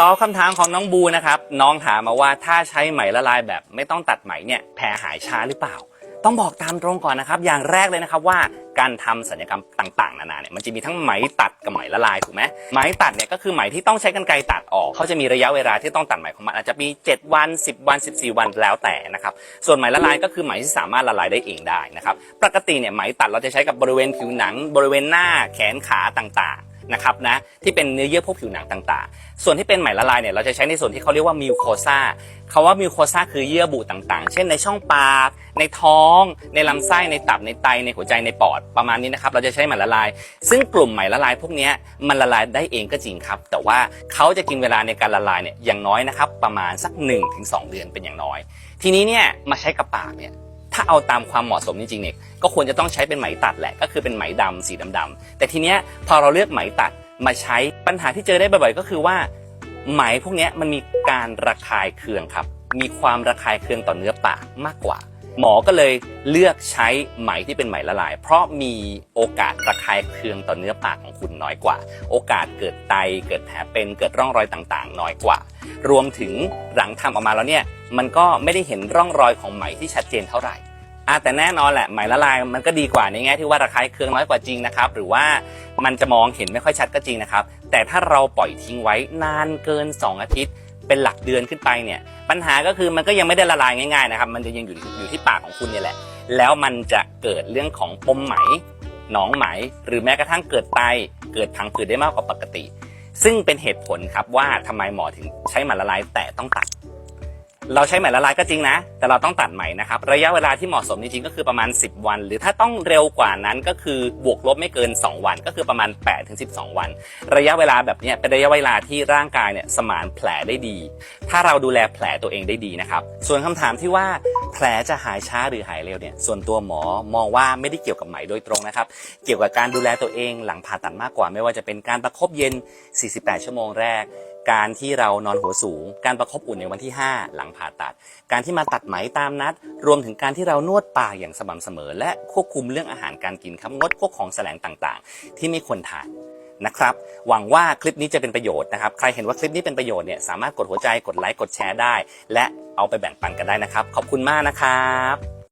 ตอบคำถามของน้องบูนะครับ น้องถามมาว่าถ้าใช้ไหมละลายแบบไม่ต้องตัดไหมเนี่ยแผลหายช้าหรือเปล่า ต้องบอกตามตรงก่อนนะครับ อย่างแรกเลยนะครับว่าการทำศัลยกรรมต่างๆ นานาเนี่ยมันจะมีทั้งไหมตัดกับไหมละลายถูกไหมไหมตัดเนี่ยก็คือไหมที่ต้องใช้กรรไกรตัดออกเขาจะมีระยะเวลาที่ต้องตัดไหมของมันอาจจะมี 7 วัน 10 วัน 14 วันแล้วแต่นะครับส่วนไหมละลายก็คือไหมที่สามารถละลายได้เองได้นะครับปกติเนี่ยไหมตัดเราจะใช้กับบริเวณผิวหนัง บริเวณหน้าแขนขาต่างๆ นะครับนะที่เป็นเนื้อเยื่อพวกผิวหนังต่างๆ ส่วนที่เป็นไหมละลายเนี่ยเราจะใช้ในส่วนที่เขาเรียกว่ามิวโคซาคาว่ามิวโคซาคือเยื่อบุต่างๆ เช่นในช่องปาก ในท้อง ในลำไส้ในตับในไตในหัวใจในปอดประมาณนี้นะครับเราจะใช้ไหมละลาย ซึ่งกลุ่มไหมละลายพวกนี้มันละลายได้เองก็จริงครับ แต่ว่าเขาจะกินเวลาในการละลายเนี่ยอย่างน้อยนะครับประมาณสัก 1-2 เดือนเป็นอย่างน้อย ทีนี้เนี่ยมาใช้กับปากเนี่ย ถ้าเอาตามความเหมาะสมจริงๆเนี่ยก็ควรจะต้องใช้เป็นไหมตัดแหละก็คือเป็นไหมดำสีดำๆแต่ทีเนี้ยพอเราเลือกไหมตัดมาใช้ปัญหาที่เจอได้บ่อยๆ ก็คือว่า ไหมพวกเนี้ยมันมีการระคายเคืองครับ มีความระคายเคืองต่อเนื้อปากมากกว่า หมอก็เลยเลือกใช้ไหมที่เป็นไหมละลาย เพราะมีโอกาสระคายเคืองต่อเนื้อปากของคุณน้อยกว่า โอกาสเกิดไตเกิดแผลเป็นเกิดร่องรอยต่างๆ น้อยกว่า รวมถึงหลังทำออกมาแล้วเนี่ยมันก็ไม่ได้เห็นร่องรอยของไหมที่ชัดเจนเท่าไหร่ อะแต่แน่นอนแหละไหมละลายมันก็ดีกว่าในแง่ที่ว่าระคายเคืองน้อยกว่าจริงนะครับ หรือว่ามันจะมองเห็นไม่ค่อยชัดก็จริงนะครับ แต่ถ้าเราปล่อยทิ้งไว้นานเกิน 2 อาทิตย์เป็นหลักเดือนขึ้นไปเนี่ย ปัญหาก็คือมันก็ยังไม่ได้ละลายง่ายๆนะครับ มันจะยังอยู่อยู่ที่ปากของคุณเนี่ยแหละ แล้วมันจะเกิดเรื่องของปมไหมหนองไหม หรือแม้กระทั่งเกิดไตเกิดพังผืดได้มากกว่าปกติ ซึ่งเป็นเหตุผลครับว่าทำไมหมอถึงใช้ไหมละลายแต่ต้องตัด เราใช้ไหมละลายก็จริงนะ แต่เราต้องตัดไหมนะครับ ระยะเวลาที่เหมาะสมจริงๆก็คือประมาณ 10 วัน หรือถ้าต้องเร็วกว่านั้นก็คือบวกลบไม่เกิน 2 วัน ก็คือประมาณ8ถึง12 วัน ระยะเวลาแบบนี้เป็นระยะเวลาที่ร่างกายเนี่ยสมานแผลได้ดี ถ้าเราดูแลแผลตัวเองได้ดีนะครับส่วนคำถามที่ว่าแผลจะหายช้าหรือหายเร็วเนี่ยส่วนตัวหมอมองว่าไม่ได้เกี่ยวกับไหมโดยตรงนะครับเกี่ยวกับการดูแลตัวเองหลังผ่าตัดมากกว่า ไม่ว่าจะเป็นการประคบเย็น 48 ชั่วโมงแรก การที่เรานอนหัวสูง การประคบอุ่นในวันที่ 5 หลังผ่าตัด การที่มาตัดไหมตามนัด รวมถึงการที่เรานวดปากอย่างสม่ำเสมอ และควบคุมเรื่องอาหารการกินครับงดพวกของแสลงต่างๆ ที่ไม่ควรทานนะครับหวังว่าคลิปนี้จะเป็นประโยชน์นะครับ ใครเห็นว่าคลิปนี้เป็นประโยชน์เนี่ยสามารถกดหัวใจกดไลค์กดแชร์ได้ และเอาไปแบ่งปันกันได้นะครับ ขอบคุณมากนะครับ